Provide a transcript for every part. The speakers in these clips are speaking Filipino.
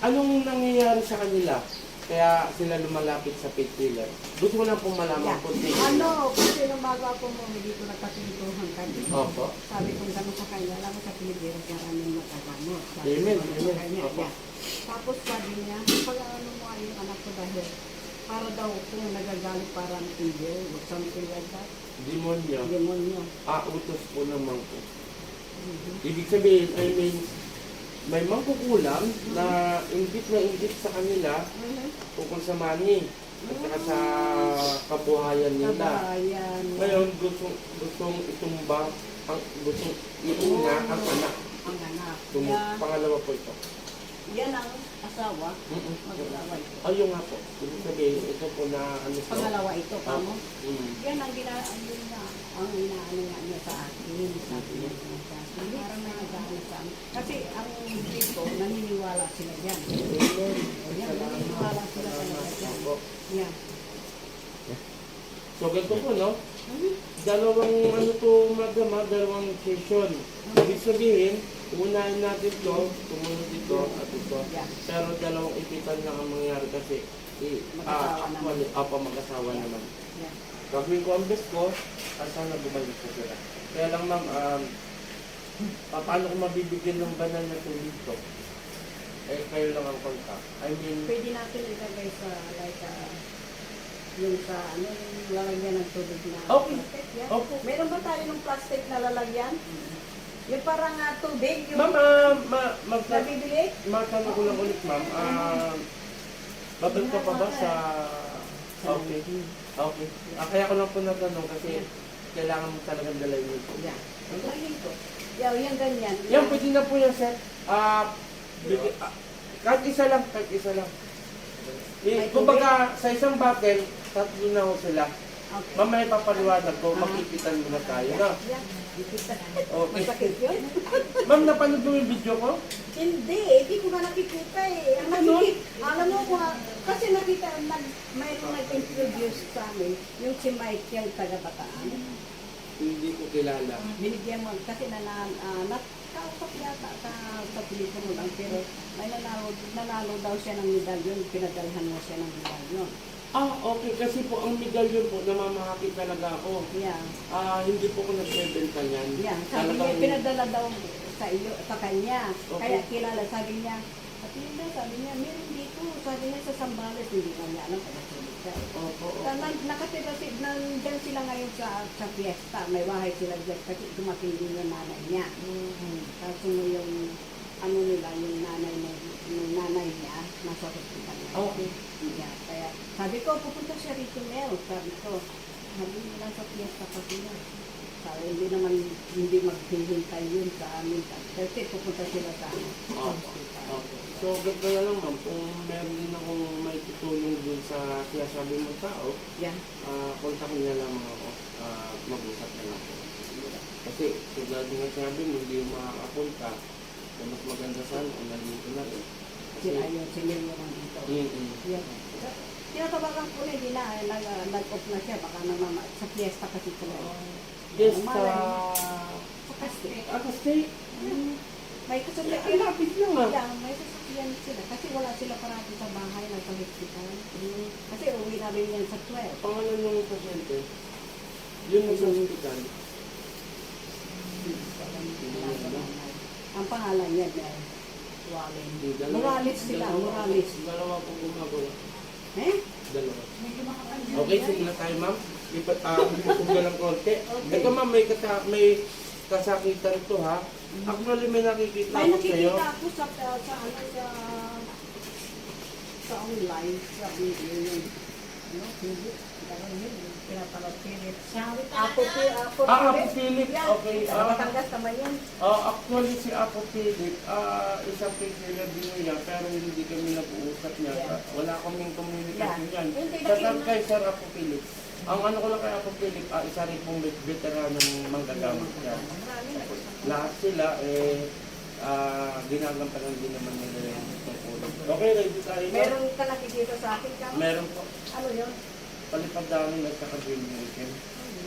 Anong nangyayari sa kanila? Kaya sila lumalapit sa pig killer. Gusto ko lang pong malaman Yeah. kung sino. Ano, kasi nung bago ako mo, dito nagpapintuhan kami. Opo. Sabi kong gano'n sa kanya, alam mo sa Pilipinas maraming matagamot. Sabi Amen, ko amen. Opo. Tapos sabi niya, pag ano mo ay yung anak ko dahil para daw kung nagagalit parang angel or something like that. Demonyo. Demonyo. Ah, utos po naman po. Mhm. Ibig sabihin, I mean, may mangkukulam na ingit na ingit sa kanila tungkol sa money at saka sa kabuhayan nila. Kabayan. Ngayon, gustong, gustong itumba, ang, gustong iuna ang anak. Ang anak. Tum- Yeah. Pangalawa po ito. Yan ang asawa. Mm-mm. Mag-alawa ito. Ayun nga po. Ibig sabihin, ito po na ano po. Pangalawa ito, kamo. Mm. Yan ang gina ang gina ang inaano nga niya sa akin. Sabi niya sa akin. Para may nag-ano sa amin. Kasi ang dito, naniniwala sila dyan. Amen. Yan, naniniwala sila talaga dyan. Yan. So, ganito po, no? Dalawang ano to, madama, dalawang session. Ibig sabihin, unahin natin to, tumunod dito at ito. Pero dalawang ipitan lang ang mangyayari kasi Mag-asawa ah, actually, apa mag-asawa naman. Yan. Gagawin ko ang best ko, at sana bumalik ko sila. Kaya lang ma'am, um, pa- paano ko mabibigyan ng banal na tubig to? Eh, kayo lang ang kontak. I mean, Pwede natin ilagay sa like ah, yung sa ano yung lalagyan ng tubig na Okay. plastic. Yan. Opo. Meron ba tayo ng plastic na lalagyan? Yung parang ah, tubig, yung ma'am, ah, ma, mag, nabibili? matanong ko lang ulit ma'am, ah, babalik ka pa ba sa... Okay. Okay. Ah, kaya ko lang po natanong kasi kailangan mo talagang dalhin ito. Yan. Ang lagyan ko. Yan, yan ganyan. Yan, pwede na po yan, sir. Ah, bigay- ah, kahit isa lang, kahit isa lang. Eh, kumbaga, sa isang bottle, tatlo na ho sila. Okay. Mamaya papaliwanag ko, Ah. makikitan muna tayo, no? Yan. Okay. Masakit yun? Ma'am, napanood mo yung video ko? Hindi, hindi ko nga nakikita eh. Ang Ano? nakikita, alam mo ko, kasi nakita, nag, mayroong nag-introduce sa amin, yung si Mike, yung taga-bataan. Hindi ko kilala. Binigyan mo, kasi na, na, uh, nakausap yata sa, sa telepono lang, pero may nanalo, nanalo daw siya ng medalyon, pinadalhan mo siya ng medalyon. Ah, okay. Kasi po, ang medalyon po, namamahaki talaga ako. Yeah. Ah, hindi po ko nagbebenta niyan. Yeah, sabi niya, Talagang- pinadala daw sa iyo, sa kanya. Okay. Kaya kilala, sabi niya, at yun na, sabi niya, meron dito, sabi niya sa Sambales, hindi na niya alam, taga-sulit siya. Opo, opo. Na, nakatira si, nandyan sila ngayon sa, sa fiesta, may bahay sila dyan, kasi dumating din yung nanay niya. Mhm. Tapos yung, yung ano nila, yung nanay na, yung nanay niya, nasa hospital na. Okay. Yeah, kaya sabi ko, pupunta siya rito Mel. Sabi ko, sabi nila sa fiesta pa sila. Sabi, hindi naman, hindi maghihintay yun sa amin. Kasi pupunta sila sa sa Opo. hospital. Okay. So, ganito na lang ma'am, kung meron din akong may tutulong dun sa sinasabi mo tao, Yeah. ah kontakin niya lamang ako, ah mag-usap na lang ako. Kasi, tulad nga sabi mo, hindi makakapunta, so mas maganda sana kung nandito na rin. Si Kasi, ayun, si Mel naman dito. mm Yeah. Tinatawagan ko na, hindi na, eh, nag, nag-off na siya, baka naman, sa fiesta kasi sila. Yes, sa... Malay. Sa kasi, Ah, kasi, mm, may kasasakyan. eh, lapit lang ah. Yeah, may sasakyan sila. Kasi wala sila parati sa bahay, nasa hospital. Mm. Kasi uwi na rin yan sa 12. Pangalan ng pasyente, yun yung sa hospital. Ang pangalan niya, Mel. Wallen. Morales sila, Morales. Dalawa po gumagawa. Eh? Dalawa. Medyo makakanya. Okay, sige na tayo, ma'am. Ipat, ah, kung lang konti. Okay. Ito, ma'am, may, kata, may kasakitan to, ha? Actually, may nakikita May ako sa'yo. nakikita ako sa, sa, sa, ano, sa, sa online, sa video yun. Ano, hindi. Parang yun, yung pinapanood Philip. Apo, Pi- Apo, Ah, Apo Philip. Yan. Okay, Sa ah. Batangas naman yan. Ah, actually, si Apo Philip, ah, isang pagkila din niya, pero hindi kami nag-uusap niya. Yeah. Wala kaming communication Yeah. yan. Hindi, Sa kay Sir Apo Philip, ang ano ko lang kay Apo Philip, ah, isa rin pong vet- veteran ng manggagamot niya. Marami na. Lahat sila, eh, ah, ginagampanan din naman nila yung tungkulong. Okay, ready tayo na? Meron ka nakikita sa akin ka? Meron po. Ano yun? Palipad saka dream weekend.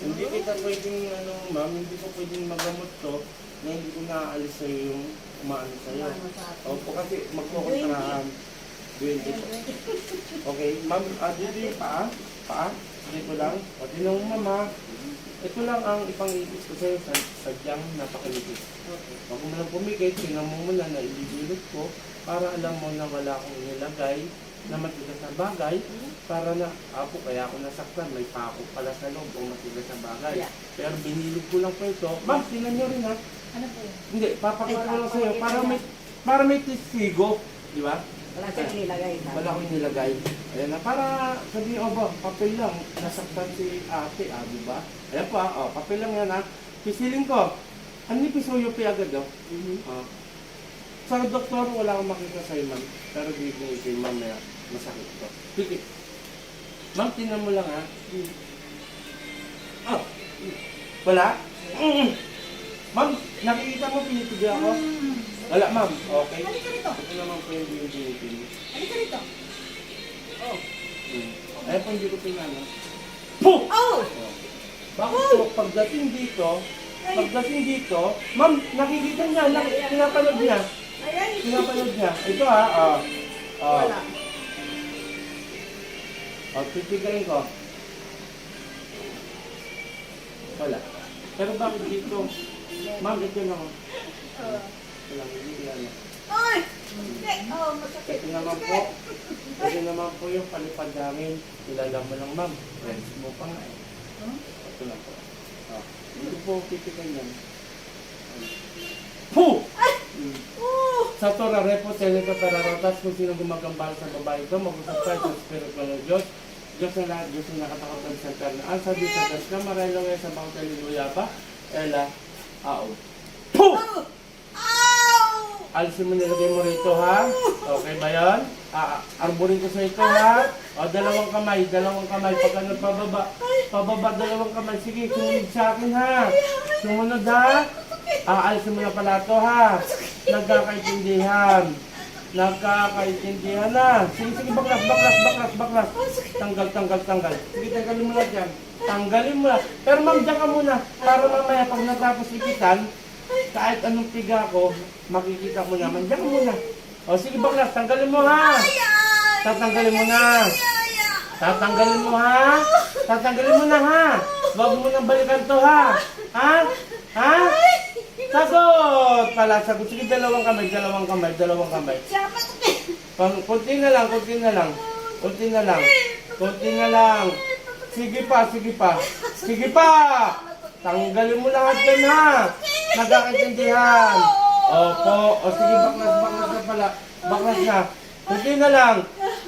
Hindi kita pwedeng, ano, ma'am, hindi ko pwedeng magamot to na hindi ko naaalis sa'yo yung umaano sa'yo. Opo, kasi magkukontrahan. 20 po. Okay, ma'am, ah, dito yung paa. Paa. Dito lang. O, tinan mo, mama. Ito lang ang ipangipis ko sa'yo sa sadyang napakalipis. Okay. Huwag mo lang pumikit, tingnan mo na ilililot ko para alam mo na wala akong inilagay na matigas na bagay para na, apo, kaya ako nasaktan, may pako pala sa loob o matigas na bagay. Yeah. Pero binilid ko lang po ito. Ma'am, tingnan nyo rin ha. Ano po yun? Hindi, papakita ko lang sa'yo para may, para may testigo. Di ba? Wala siyang nilagay sa Wala akong nilagay. Ayan na, para sabihin, oh ba, papel lang, nasaktan si ate, ah, di ba? Ayan pa, oh, papel lang yan ha. Pisilin ko. Ano ni pisuyo pi agad, oh? Mhm. Ah. Sa doktor, wala akong makita sa'yo, ma'am. Pero bibigay kay ma'am na masakit to. Pikit. Ma'am, tingnan mo lang, ha? Mm. Ah. Wala? Mm. Ma'am, nakikita mo pinipigyan ako? Wala, ma'am. Okay. Halika rito. Ito naman po yung binibigay. Halika rito. Oh. Hmm. Ayaw po hindi ko pinano. Puh! Oh! Oh. Bakit po, pagdating dito, pagdating dito, ma'am, nakikita niya, nak pinapanood niya. Ayan. Pinapanood niya. Ito ha, ah. Ah. Wala. Oh, titigayin ko. Wala. Pero bakit dito? Ma'am, ito lang. oh. Oh. Ito lang, hindi pinano. Ay! Hindi. Oh, masakit. Ito naman po, ito naman po yung palipad namin. Kilala mo lang ma'am. Friends mo pa nga eh. Huh? Ito lang po. Ah. Hindi po titigan yan. Puh! Mm. Sa Torah, Repo, Seneca, Pararotas, kung sino gumagambal sa babae ito, mag-usap tayo sa Espiritu ng Diyos. Diyos na lahat, Diyos na nakatakotan sa karna. Ang sabi sa Diyos na maraylo ngayon sa bangka liluya ba? Ela, ao. Puh! Alisin mo nilagay mo rito ha. Okay ba yan? Ah, arborin ko sa ito ha. O, dalawang kamay, dalawang kamay. Pagka nagpababa, pababa, dalawang kamay. Sige, sumunod sa akin ha. Sumunod ha. Ah, alisin mo na pala ito ha. Nagkakaintindihan. Nagkakaintindihan na. Sige, sige, baklas, baklas, baklas, baklas. Tanggal, tanggal, tanggal. Sige, tanggalin mo na dyan. Tanggalin mo na. Pero ma'am, dyan ka muna. Para mamaya, pag natapos ikitan, kahit anong piga ko, makikita mo naman. Diyan ka muna. O sige baklas, tanggalin mo ha. Tatanggalin mo na. Tatanggalin mo ha. Tatanggalin mo na ha. Huwag mo nang balikan to ha. Ha? Ha? Sagot! Pala, sagot. Sige, dalawang kamay, dalawang kamay, dalawang kamay. Pang, kunti na lang, kunti na lang. Kunti na lang. Kunti na lang. Sige pa, sige pa. Sige pa! Tanggalin mo lahat yan ha. Nagkakaintindihan. Opo. O sige, baklas, baklas na pala. Baklas na. Kunti na lang.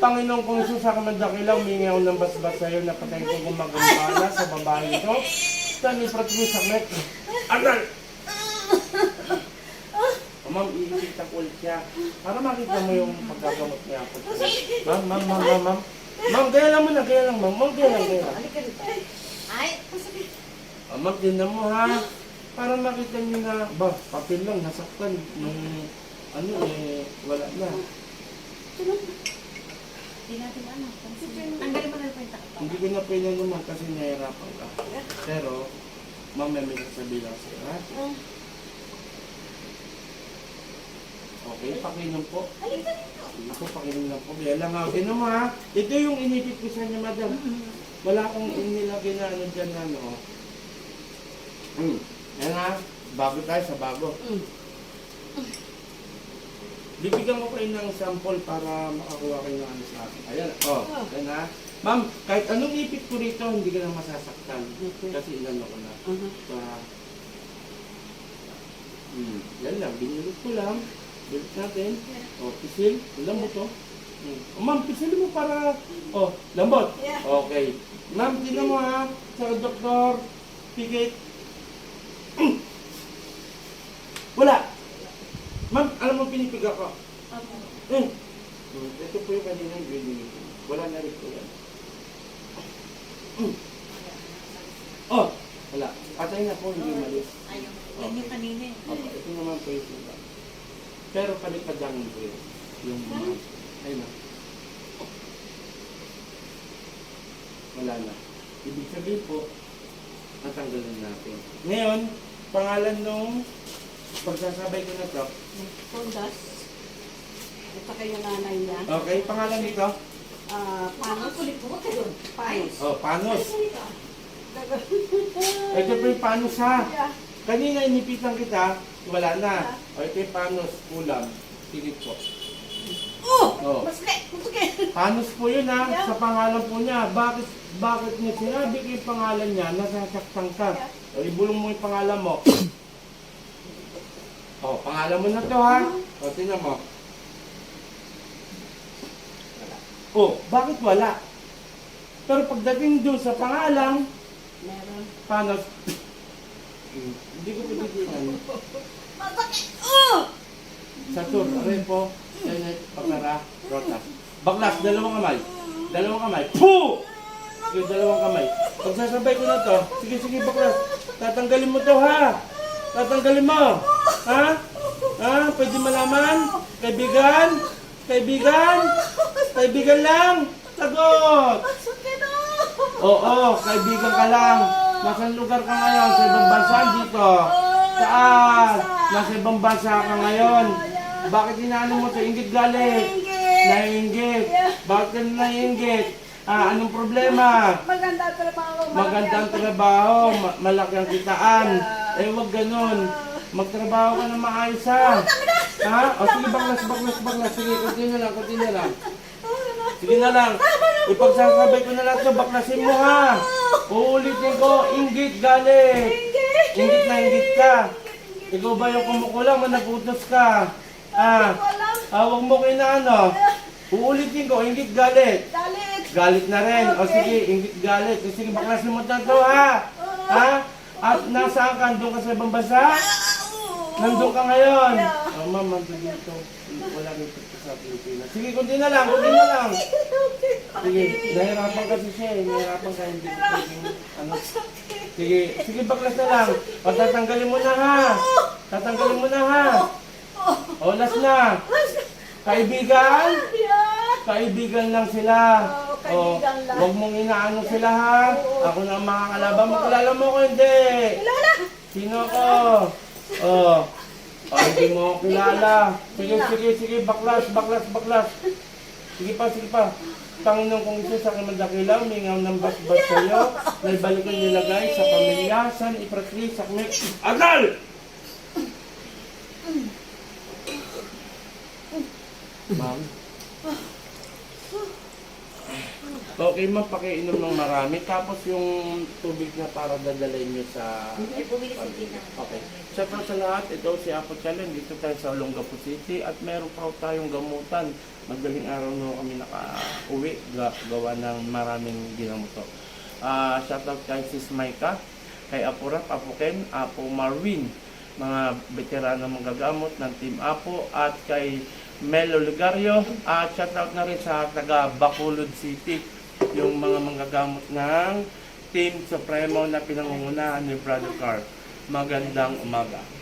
Panginoon kong Isus, ako mandakilaw, humingi ako ng basbas sa'yo na patay ko gumagambala sa babae ito. Tani, pratimo sa mek. Aral! Ma'am, iikita ko ulit siya. Para makita mo yung paggagamot niya. Ma'am, ma'am, ma'am, ma'am, ma'am. Ma'am, gaya lang muna, gaya lang, ma'am. Ma'am, gaya lang, gaya lang. Ay. Ah, ma'am, tingnan mo ha. Para makita niyo na, ba, papel lang, nasaktan. Nung, ano eh, wala na. Hindi natin ano. Tanggalin mo na yung takot. Hindi ko na pwede naman kasi nahirapan ka. Pero, ma'am, may sasabihin lang sa'yo, ha? Okay, pakinom po. Halika rito. Sige po, pakinom lang po. Kaya lang tingnan mo ha. Ito yung inipit ko sa inyo, madam. Wala akong inilagay na ano dyan na ano. oh. Hmm. Yan ha, bago tayo sa bago. Mm. Bibigyan ko kayo ng sample para makakuha kayo ng ano sa akin. Ayan, oh, Oh. yan ha. Ma'am, kahit anong ipit ko rito, hindi ka na masasaktan. Okay. Kasi inano ko na. Aha. Sa... Hmm, yan lang, binulot ko lang. Bulut natin. O, pisil. Lambot to. Hmm. O, ma'am, pisil mo para... O, lambot. Yeah. Okay. Ma'am, tingnan mo ha. Sa doktor. Pigit. Mm. Wala. Ma'am, alam mo pinipiga ko. Hmm. Hmm, Ito po yung kaninang grading. Wala na rin po yan. Hmm. Oh, wala. Patay na po, hindi malis. Ayun. Yan yung kanina eh. Opo, ito naman po yung sugat. Pero palipadangin ko yun. Yung mga... Ayun na. Wala na. Ibig sabihin po, natanggalan natin. Ngayon, pangalan nung Pagsasabay ko na to. Pundas. Saka yung nanay niya. Okay, pangalan nito? Ah, panos. Panos. Oh, panos. Ito po yung panos ha. Yeah. Kanina inipitan kita, wala na. O ito yung panos, ulam. Tigit po. Oh! Oh. Masli! Masli! Panos po yun ha, Yeah. sa pangalan po niya. Bakit, bakit niya sinabi ko yung pangalan niya, nasasaktan ka. O ibulong mo yung pangalan mo. O, pangalan mo na to ha. O, tingnan mo. O, bakit wala? Pero pagdating doon sa pangalan, Meron. panos, hindi ko pinigilan. Masakit! Oh! Satur, Repo, Tenet, Pakara, Rotas. Baklas, dalawang kamay. Dalawang kamay. Puh! Sige, dalawang kamay. Pagsasabay ko na to, sige, sige, baklas. Tatanggalin mo to, ha? Tatanggalin mo. Ha? Ha? Pwede malaman? Kaibigan? Kaibigan? Kaibigan lang? Sagot! Na! Oo, kaibigan ka lang. Nasaan lugar ka ngayon? Sa ibang bansa dito? Saan? Nasa ibang bansa ka ngayon. Bakit inaano mo ito? Ingit galit. Naiingit. Bakit ka naiingit? Ah, anong problema? Maganda ang trabaho. Magandang trabaho, ma- malaki ang kitaan. Eh, wag ganun. Magtrabaho ka na maayos ha. Ha? O sige, baklas, baklas, baklas. Sige, continue lang, continue lang. Sige na lang. Ipagsasabay ko na lang ito, baklasin mo ha. Uulitin ko, inggit galit. Inggit na inggit ka. Ikaw ba yung kumukulang o nagutos ka? Ah, ah huwag mo kinaano. Uulitin ko, inggit galit. Dalit! Galit na rin. O sige, inggit galit. O sige, baklasin mo na ito ha. Ha? At nasaan ka? Doon ka sa ibang bansa? Nandun ka ngayon. Oh, ma'am, nandun dito. Wala rin dito sa Pilipinas. Sige, kunti na lang, kunti na lang. Sige, nahirapan kasi siya eh. Nahirapan ka, hindi ko pwedeng, ano. Sige, sige, baklas na lang. O, tatanggalin mo na ha. Tatanggalin mo na ha. O, last na. Kaibigan? Kaibigan lang sila. Lang. Huwag mong inaano sila ha. Ako na ang makakalaban mo. Kilala mo ko hindi. Kilala! Sino ko? Oh. Oh, hindi mo ako kilala. Sige, sige, sige, baklas, baklas, baklas. Sige pa, sige pa. Panginoon kong isa sa kamadakilaw, mingaw ng basbas sa'yo, na ibalik ko nilagay sa pamilya, san ipratli, sakmek, agal! Ma'am? Okay, ma'am, pakiinom ng marami. Tapos yung tubig na para dadalhin nyo sa... Okay. Siyempre sa lahat, ito si Apo Challenge. Dito tayo sa Olongapo City at meron pa tayong gamutan. Madaling araw na kami naka-uwi ga- gawa ng maraming ginamuto. Ah, shoutout kay Sis Maika, kay Apo Rap, Apo Ken, Apo Marwin, mga veterano manggagamot ng Team Apo at kay Mel Oligario at shoutout na rin sa taga Bacolod City yung mga manggagamot ng Team Supremo na pinangungunahan ni Brother Carl. Magandang umaga.